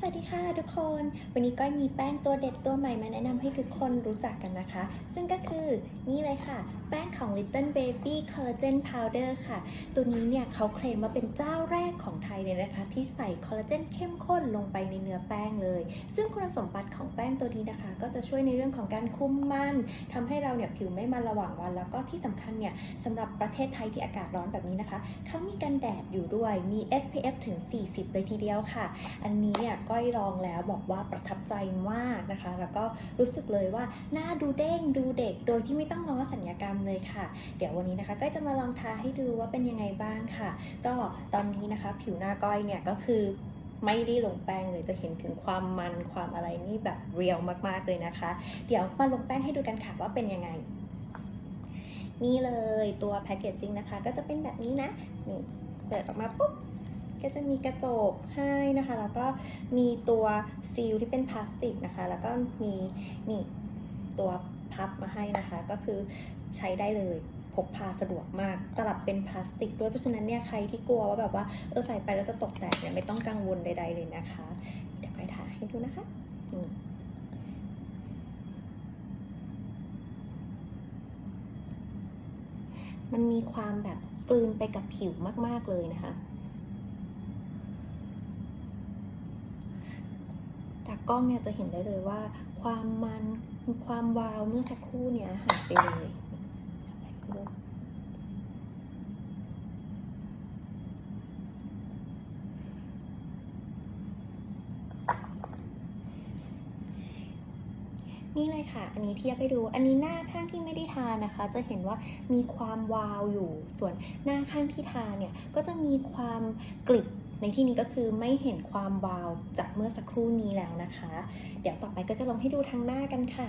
สวัสดีค่ะทุกคน วันนี้ก้อยมีแป้งตัวเด็ดตัวใหม่มาแนะนำให้ทุกคนรู้จักกันนะคะ ซึ่งก็คือนี่เลยค่ะ แป้งของ Little Baby Collagen Powder ค่ะ ตัวนี้เนี่ยเขาเคลมว่าเป็นเจ้าแรกของไทยเลยนะคะ ที่ใส่คอลลาเจนเข้มข้นลงไปในเนื้อแป้งเลย ซึ่งคุณสมบัติของแป้งตัวนี้นะคะ ก็จะช่วยในเรื่องของการคุมมันทำให้เราเนี่ยผิวไม่มันระหว่างวัน แล้วก็ที่สำคัญเนี่ยสำหรับประเทศไทยที่อากาศร้อนแบบนี้นะคะเขามีกันแดดอยู่ด้วยมี SPF ถึง 40 เลยทีเดียวค่ะ อันนี้เนี่ยก้อยลองแล้วบอกว่าประทับใจมากนะคะ แล้วก็รู้สึกเลยว่าหน้าดูเด้งดูเด็ก โดยที่ไม่ต้องรอสัญญกรรมเลยค่ะ เดี๋ยววันนี้นะคะก้อยจะมาลองทาให้ดูว่าเป็นยังไงบ้างค่ะ ก็ตอนนี้นะคะ ผิวหน้าก้อยเนี่ยก็คือไม่ได้ลงแป้งเลยจะเห็นถึงความมันความอะไรนี่แบบเรียวมากๆเลยนะคะ เดี๋ยวมาลงแป้งให้ดูกันค่ะว่าเป็นยังไง นี่เลยตัวแพคเกจจิ้งนะคะ ก็จะเป็นแบบนี้นะนี่เปิดออกมาปุ๊บ ก็จะมีกระจกให้นะคะ แล้วก็มีตัวซีลที่เป็นพลาสติกนะคะ แล้วก็มีนี่ตัวพับมาให้นะคะ ก็คือใช้ได้เลยพกพาสะดวกมากตลับเป็นพลาสติกด้วยเพราะฉะนั้นเนี่ยใครที่กลัวว่าแบบว่าเออใส่ไปแล้วจะตกแตกเนี่ยไม่ต้องกังวลใด ๆ เลยนะคะ เดี๋ยวไปทาให้ดูนะคะมันมีความแบบกลืนไปกับผิวมาก ๆ เลยนะคะ จากกล้องเนี่ยจะเห็นได้เลยว่า ความมันความวาวเมื่อสักครู่เนี่ยหายไปเลยนี่เลยค่ะ อันนี้เทียบให้ดู อันนี้หน้าข้างที่ไม่ได้ทานะคะ จะเห็นว่ามีความวาวอยู่ ส่วนหน้าข้างที่ทาเนี่ย ก็จะมีความกริบ ในที่นี้ก็คือไม่เห็นความวาวจากเมื่อสักครู่นี้แล้วนะคะ เดี๋ยวต่อไปก็จะลงให้ดูทางหน้ากันค่ะ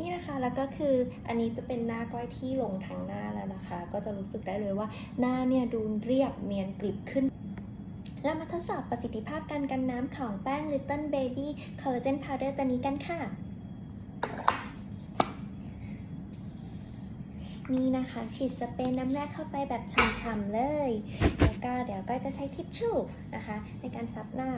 นี่นะคะ แล้วก็คืออันนี้จะเป็นหน้าก้อยที่ลงทางหน้าแล้วนะคะ ก็จะรู้สึกได้เลยว่าหน้าเนี่ยดูเรียบเนียนกริบขึ้นเรามาทดสอบประสิทธิภาพการกันน้ำของแป้ง Little Baby Collagen Powder ตัวนี้กันค่ะ นี่นะคะฉีดสเปรย์น้ำแรกเข้าไปแบบฉ่ำๆเลย แล้วก็เดี๋ยวก้อยจะใช้ทิชชู่นะคะ ในการซับหน้า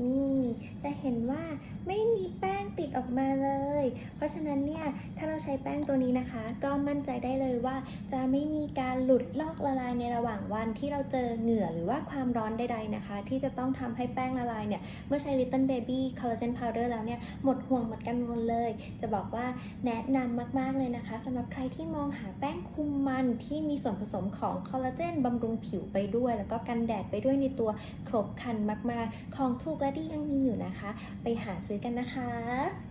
นี่ จะเห็นว่าไม่มีแป้งติดออกมาเลย เพราะฉะนั้นเนี่ยถ้าเราใช้แป้งตัวนี้นะคะ ก็มั่นใจได้เลยว่า จะไม่มีการหลุดลอกละลายในระหว่างวันที่เราเจอเหงื่อหรือว่าความร้อนใดๆนะคะ ที่จะต้องทำให้แป้งละลายเนี่ยเมื่อใช้ Little Baby Collagen Powder แล้วเนี่ยหมดห่วงหมดกันหมดเลย จะบอกว่าแนะนำมากๆเลยนะคะสำหรับใครที่มองหาแป้งคุมมันที่มีส่วนผสมของคอลลาเจนบำรุงผิวไปด้วย แล้วก็กันแดดไปด้วยในตัวครบคันมากๆ ของถูกและดียังมีอยู่นะนะคะ ไปหาซื้อกันนะคะ